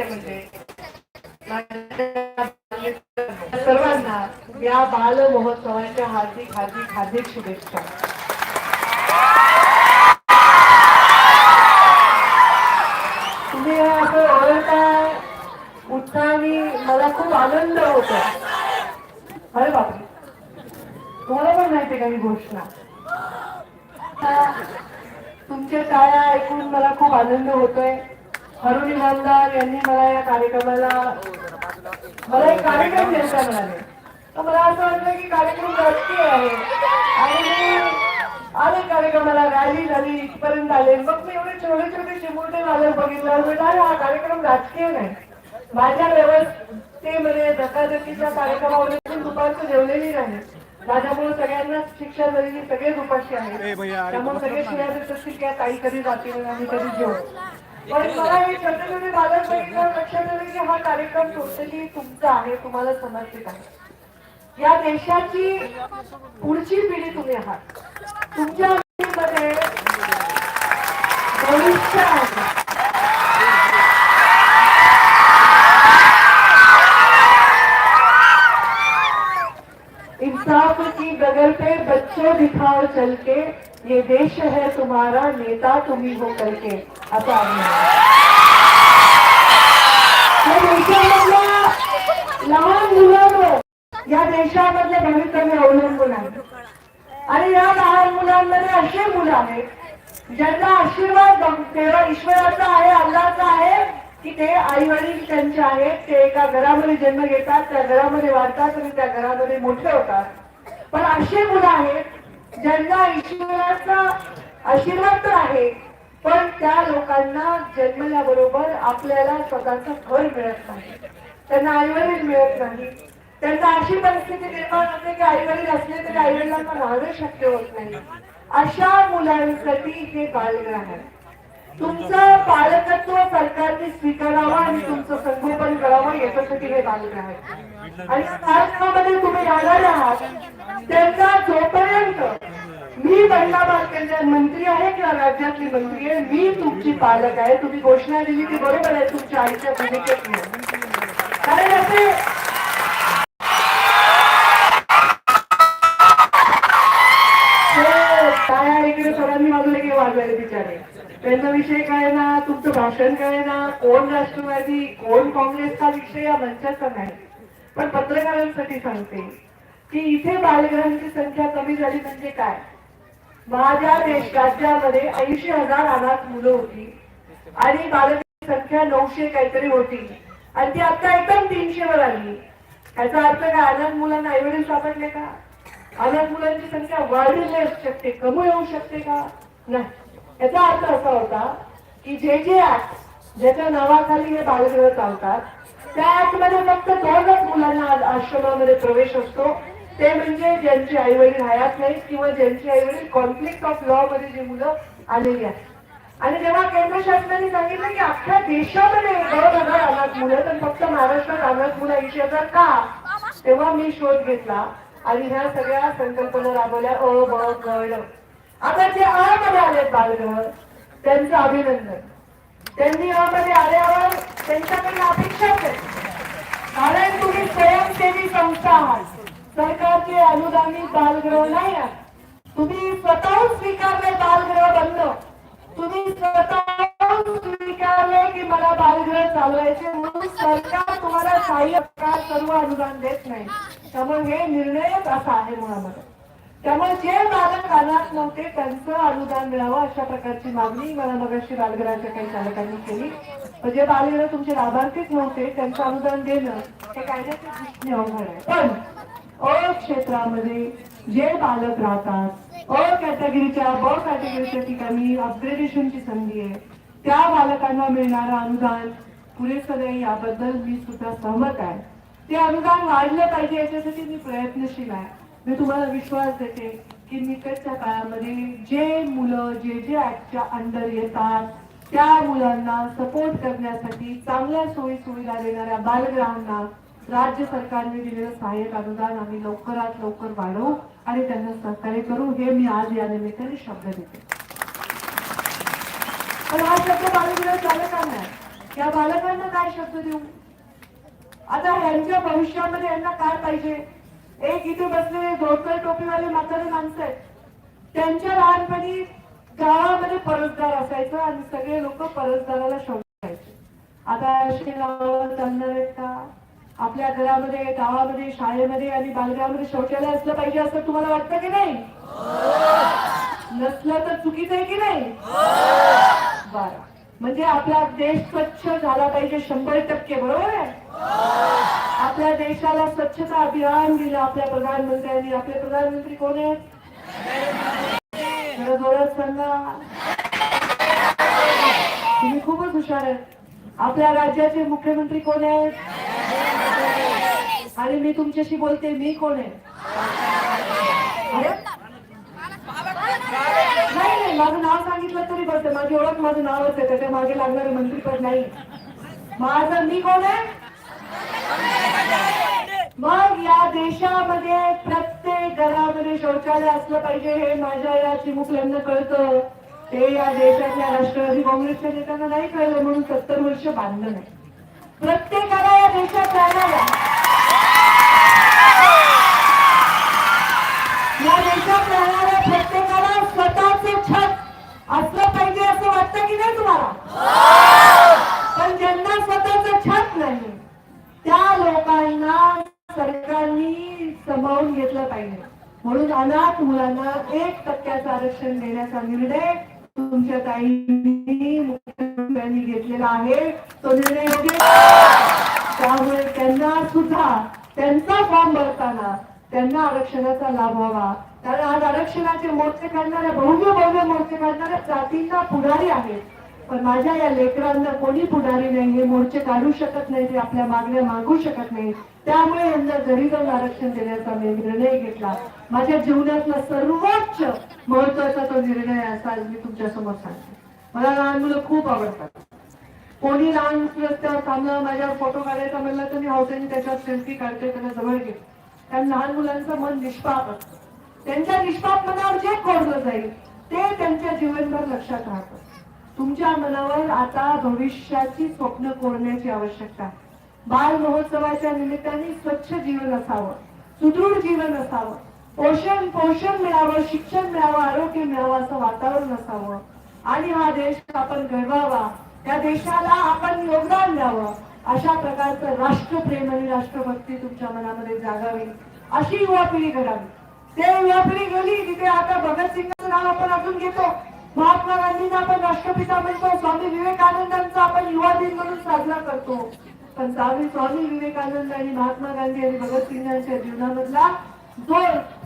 म्हणजे सर्वांना या बाल महोत्सवाच्या हार्दिक हार्दिक हार्दिक शुभेच्छा. तुम्ही असं ओळखताय उत्साहाने मला खूप आनंद होतो. अरे बापरे. तुम्हाला पण माहिती का ही घोषणा? तुमच्या टाळ्या ऐकून मला खूप आनंद होतोय. अरुण इनामदार यांनी मला या कार्यक्रमाला मला एक कार्यक्रम द्यायचा म्हणाले. तर मला असं वाटलं की कार्यक्रम राजकीय आहे. आणि मी आले कार्यक्रमाला रॅली झाली इथपर्यंत आले. मग मी एवढे छोटे छोटे चिमुरटे झाले बघितलं. अरे हा कार्यक्रम राजकीय नाही. माझ्या व्यवस्थेमध्ये धकाधकीच्या कार्यक्रमामध्ये मी दुपारचं जेवलेली नाही. माझ्यामुळे सगळ्यांना शिक्षा झालेली सगळेच उपाशी आहेत. त्यामुळे सगळे शिव्या देत असतील की ताई कधी जातील आणि कधी जेवू पण मला हे लक्षात आलं की हा कार्यक्रम टोटली तुमचा आहे तुम्हाला समर्पित आहे. या देशाची पुढची पिढी तुम्ही आहात. तुमच्या भविष्य आहे. दिखाओ चल के ये देश है तुम्हारा नेता तुम्ही हो करके. लहान मुलांवर या देशामधले भवितव्य अवलंबून आहे. आणि या लहान मुलांमध्ये असे मुलं आहेत ज्यांना आशीर्वाद तेव्हा ईश्वराचा आहे अल्लाचा आहे की ते आई वडील त्यांचे आहेत ते एका घरामध्ये जन्म घेतात त्या घरामध्ये वाढतात आणि त्या घरामध्ये मोठे होतात. पण असे मुलं आहेत ज्यांना ईश्वराचा आशीर्वाद तर आहे पण त्या लोकांना जन्मल्याबरोबर आपल्याला स्वतःचं घर मिळत नाही. त्यांना आईवडील मिळत नाही. त्यांचा अशी परिस्थिती निर्माण होते की आईवडील असले तरी आईवडिलांना राहणं शक्य होत नाही. अशा मुलांसाठी हे बालगृह आहे. तुमचं पालकत्व सरकारने स्वीकारावं आणि तुमचं संगोपन करावं याच्यासाठी हे बालगृह आहे. आणि या तुम्ही राहणार आहात त्यांचा जोपर्यंत मी महिला बाल कल्याण मंत्री आहे किंवा राज्यातली मंत्री आहे मी तुमची पालक आहे. तुम्ही घोषणा दिली ती बरोबर आहे तुमच्या आईच्या भूमिकेत कारण असे काय इकडे सरांनी वाजवले की वाजवायला बिचारे. त्यांचा विषय काय ना तुमचं भाषण काय ना कोण राष्ट्रवादी कोण काँग्रेसचा विषय या मंचाचा नाही. पण पत्रकारांसाठी सांगते की इथे बालग्रहांची संख्या कमी झाली म्हणजे काय? माझ्या देश राज्यामध्ये ऐंशी हजार अनाथ मुलं होती. आणि बालकांची संख्या नऊशे काहीतरी होती. आणि ती आता एकदम तीनशे वर आली. याचा अर्थ काय? अनाथ मुलांना आईवडील सापडले का? अनाथ मुलांची संख्या वाढली शकते कमी येऊ शकते का? नाही. याचा अर्थ असा होता की जे जे ऍक्ट ज्याच्या नावाखाली हे बालगृह चालतात त्या ऍक्टमध्ये फक्त दोनच मुलांना आज आश्रमामध्ये प्रवेश असतो. ते म्हणजे ज्यांची आई वडील हयात नाहीत किंवा ज्यांची आई वडील कॉन्फ्लिक्ट ऑफ लॉ मध्ये जी मुलं आलेली आहेत. आणि जेव्हा केंद्र शासनाने सांगितलं की अख्ख्या देशामध्ये दोन हजार अनाथ मुलं तर फक्त महाराष्ट्रात अनाथ मुलं ऐंशी हजार का तेव्हा मी शोध घेतला आणि ह्या सगळ्या संकल्पना राबवल्या अ ब ग आता जे अ मध्ये आलेत बालगृह त्यांचं अभिनंदन. त्यांनी अ मध्ये आल्यावर त्यांच्याकडे अपेक्षाच आहे कारण तुम्ही स्वयंसेवी संस्था आहात. सरकारचे अनुदानी बालगृह नाही आहात तुम्ही स्वतःहून स्वीकारले बालगृह बंद. तुम्ही स्वतःहून स्वीकारले की मला बालगृह चालवायचे म्हणून सरकार तुम्हाला सहाय्य प्रकार सर्व अनुदान देत नाही. त्यामुळे हे निर्णयच असा आहे मुळामध्ये त्यामुळे जे बालक अनाथ नव्हते त्यांचं अनुदान मिळावं अशा प्रकारची मागणी मला मगाशी बालगृहाच्या काही चालकांनी केली. पण जे बालगृह तुमचे लाभार्थीच नव्हते त्यांचं अनुदान देणं हे कायद्याचे दृष्टीने अवघड आहे. पण अ क्षेत्रामध्ये जे बालक राहतात अ कॅटेगरीच्या ब कॅटेगरीच्या ठिकाणी अपग्रेडेशनची संधी आहे. त्या बालकांना मिळणारं अनुदान पुरेसं नाही याबद्दल मी सुद्धा सहमत आहे. ते अनुदान वाढलं पाहिजे याच्यासाठी मी प्रयत्नशील आहे. मी तुम्हाला विश्वास देते की निकटच्या काळामध्ये जे मुलं जे जे ऍक्टच्या अंडर येतात त्या मुलांना सपोर्ट करण्यासाठी चांगल्या सोयी सुविधा देणाऱ्या बालग्रहांना राज्य सरकारने दिलेलं सहाय्यक अनुदान आम्ही लवकरात लवकर वाढवू आणि त्यांना सहकार्य करू. हे मी आज या निमित्ताने शब्द देते. पण हा शब्द बालगृह चालका नाही? या बालकांना काय शब्द देऊ? आता ह्यांच्या भविष्यामध्ये यांना काय पाहिजे? एक इथे बसलेले धोतर टोपीवाले म्हातारे माणसं आहेत. त्यांच्या लहानपणी गावामध्ये परसदार असायचं आणि सगळे लोक परसदाराला शोधायचे आता असे नाव चालणार आहेत का आपल्या घरामध्ये गावामध्ये शाळेमध्ये आणि बालगामध्ये शौचालय असलं पाहिजे असं तुम्हाला वाटतं की नाही? नसलं तर चुकीचं आहे की नाही? बरं. म्हणजे आपला देश स्वच्छ झाला पाहिजे शंभर टक्के बरोबर आहे? आपल्या देशाला स्वच्छता अभियान दिलं आपल्या प्रधानमंत्र्यांनी. आपले प्रधानमंत्री कोण आहेत? जोरात सांगा. तुम्ही खूपच हुशार आहेत. आपल्या राज्याचे मुख्यमंत्री कोण आहेत? आणि मी तुमच्याशी बोलते मी कोण आहे? नाही नाही माझं नाव सांगितलं तरी बसते. माझी ओळख माझं नावच आहे त्याच्यामागे लागणारे मंत्रीपद नाही. माझं मी कोण आहे? मग या देशामध्ये प्रत्येक घरामध्ये शौचालय असलं पाहिजे हे माझ्या या चिमुकल्यांना कळतं. ते या देशातल्या राष्ट्रवादी काँग्रेसच्या नेत्यांना नाही कळलं म्हणून सत्तर वर्ष बांधलं नाही. प्रत्येकाला या देशात राहणाऱ्या पण ज्यांना स्वतःच छत नाही त्या लोकांना सरकारने समावून घेतलं पाहिजे. म्हणून अनाथ मुलांना एक टक्क्याचं आरक्षण देण्याचा निर्णय तुमच्या ताईंनी मुख्यमंत्र्यांनी घेतलेला आहे. तो निर्णय योग्य त्यामुळे त्यांना सुद्धा त्यांचा फॉर्म भरताना त्यांना आरक्षणाचा लाभ व्हावा. कारण आज आरक्षणाचे मोर्चे काढणाऱ्या भव्य भव्य मोर्चे काढणाऱ्या जातींना पुढारी आहेत. पण माझ्या या लेकरांना कोणी पुढारी नाही हे मोर्चे काढू शकत नाही ते आपल्या मागण्या मागू शकत नाही. त्यामुळे यांना घरी जाऊन आरक्षण देण्याचा मी निर्णय घेतला. माझ्या जीवनातला सर्वोच्च महत्त्वाचा तो निर्णय असा आज मी तुमच्यासमोर सांगते. मला लहान मुलं खूप आवडतात. कोणी लहान रस्त्यावर थांबलं माझ्यावर फोटो काढायचा म्हणलं तर मी हौसेने त्याच्यावर सेल्फी काढते त्यांना जवळ घेते कारण लहान मुलांचं मन निष्पाप असतं. त्यांच्या निष्पाप मनावर जे कोरलं जाईल ते त्यांच्या जीवनभर लक्षात राहतं. तुमच्या मनावर आता भविष्याची स्वप्न कोरण्याची आवश्यकता. बाल महोत्सवाच्या निमित्ताने स्वच्छ जीवन असावं सुदृढ जीवन असावं पोषण पोषण मिळावं शिक्षण मिळावं आरोग्य मिळावं असं वातावरण असावं. आणि हा देश आपण घडवावा त्या देशाला आपण योगदान द्यावं अशा प्रकारचं राष्ट्रप्रेम आणि राष्ट्रभक्ती तुमच्या मनामध्ये जागावी अशी युवा पिढी घडावी. ते युवा पिढी गेली तिथे आता भगतसिंगचं नाव आपण अजून घेतो. महात्मा गांधींना आपण राष्ट्रपिता म्हणतो स्वामी विवेकानंदांचा आपण युवा दिन म्हणून साजरा करतो. पण स्वामी स्वामी विवेकानंद आणि महात्मा गांधी आणि भगतसिंगांच्या जीवनामधला जो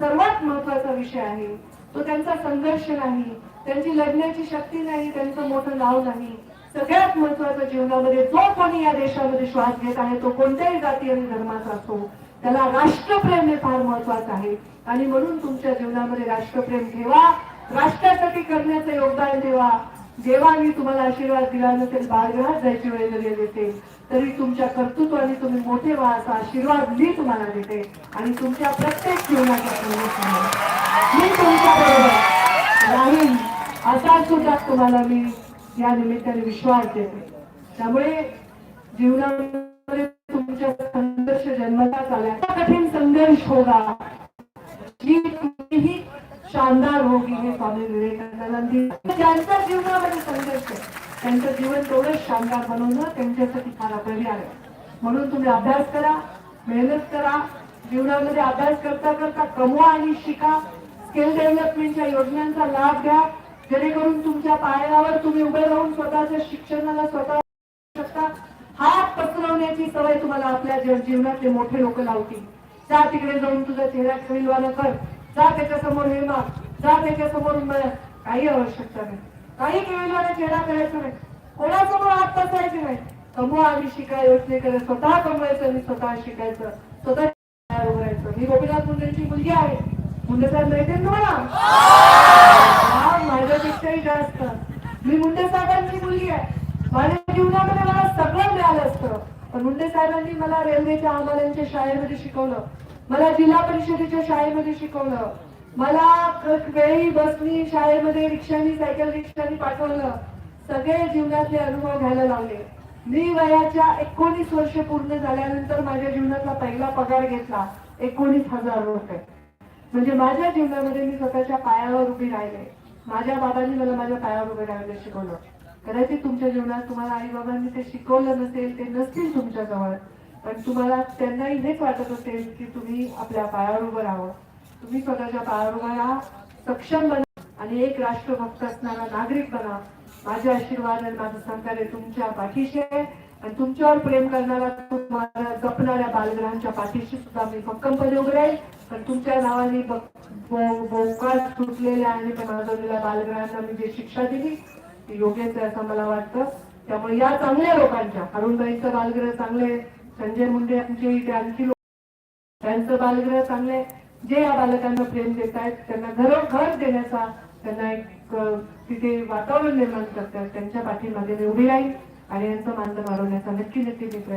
सर्वात महत्त्वाचा विषय आहे तो त्यांचा संघर्ष नाही त्यांची लढण्याची शक्ती नाही त्यांचं मोठं नाव नाही सगळ्यात महत्वाचं जीवनामध्ये जो कोणी या देशामध्ये श्वास घेत आहे तो कोणत्याही जाती आणि धर्माचा असतो त्याला राष्ट्रप्रेम हे फार महत्वाचं आहे. आणि म्हणून तुमच्या जीवनामध्ये राष्ट्रप्रेम ठेवा. राष्ट्रासाठी करण्याचं योगदान ठेवा जेव्हा मी तुम्हाला आशीर्वाद दिला नसेल बाळगृहात जायची वेळ जरी देते तरी तुमच्या कर्तृत्वाने तुम्ही मोठे व्हा असा आशीर्वाद मी तुम्हाला देते. आणि तुमच्या प्रत्येक जीवनाच्या मी तुमच्या बरोबर असा सुद्धा तुम्हाला मी या निमित्ताने विश्वास देते. त्यामुळे जीवनामध्ये तुमच्या संघर्ष जन्मताच आला कठीण संघर्ष होगा. शानदार होगी हे स्वामी विवेकानंदांनी. ज्यांच्या जीवनामध्ये संघर्ष त्यांचं जीवन तेवढंच शानदार बनवणं त्यांच्यासाठी फार अपरिहार्य आहे. म्हणून तुम्ही अभ्यास करा मेहनत करा जीवनामध्ये अभ्यास करता करता कमवा आणि शिका. स्किल डेव्हलपमेंटच्या योजनांचा लाभ घ्या. जेणेकरून तुमच्या पायावर तुम्ही उभे राहून स्वतःच्या शिक्षणाला स्वतः शकता. हात पसरवण्याची सवय तुम्हाला आपल्या जीवनातले मोठे लोक लावतील. त्या तिकडे जाऊन तुझा चेहरा खिलवानं कर. जा त्याच्यासमोर हे माग जा त्याच्यासमोर काही आवश्यकता नाही. काही केलेला चेहरा करायचा नाही. कोणासमोर हात बसायचे नाही. समूह आम्ही शिकाय योजनेकडे स्वतः कमवायचं आणि स्वतः शिकायचं. स्वतः उभारायचं. मी गोपीनाथ मुंडेची मुलगी आहे. मुंडे साहेब माहिती ना तुम्हाला? हा, माझ्यापेक्षाही जास्त. मी मुंडे साहेबांची मुलगी आहे. माझ्या जीवनामध्ये मला सगळं मिळालं असतं. पण मुंडे साहेबांनी मला रेल्वेच्या आम्हाला शाळेमध्ये शिकवलं. मला जिल्हा परिषदेच्या शाळेमध्ये शिकवलं. मला वेळी बसनी शाळेमध्ये रिक्षानी सायकल रिक्षानी पाठवलं. सगळे जीवनातले अनुभव घ्यायला लावले मी वयाच्या एकोणीस वर्ष पूर्ण झाल्यानंतर माझ्या जीवनातला पहिला पगार घेतला एकोणीस हजार रुपये. म्हणजे माझ्या जीवनामध्ये मी स्वतःच्या पायावर उभी राहिले. माझ्या बाबांनी मला माझ्या पायावर उभे राहायला शिकवलं. कदाचित तुमच्या जीवनात तुम्हाला आई बाबांनी ते शिकवलं नसेल ते नसतील तुमच्याजवळ पण तुम्हाला त्यांनाही हेच वाटत असेल की तुम्ही आपल्या पायावर उभं राहावं. तुम्ही स्वतःच्या पायावर उभं राहा सक्षम बना आणि एक राष्ट्रभक्त असणारा नागरिक बना. माझे आशीर्वाद आणि माझं सहकार्य तुमच्या पाठीशी आहे आणि तुमच्यावर प्रेम करणारा तुम्हाला जपणाऱ्या बालग्रहांच्या पाठीशी सुद्धा मी भक्कमपणे उभे राहील. पण तुमच्या नावाने बोकाळ सुटलेल्या आणि त्या बालग्रहांना मी जे शिक्षा दिली ती योग्यच आहे असं मला वाटतं. त्यामुळे या चांगल्या लोकांच्या अरुणबाईंचं बालग्रह चांगले संजय मुंडे यांचे इथे आणखी लोक त्यांचं बालगृह चांगले जे या बालकांना प्रेम देत आहेत त्यांना घरोघर देण्याचा त्यांना एक तिथे वातावरण निर्माण करतात. त्यांच्या पाठीमागे मी उभी राहील आणि यांचं मानधन वाढवण्याचा नक्की नक्की मी प्रयत्न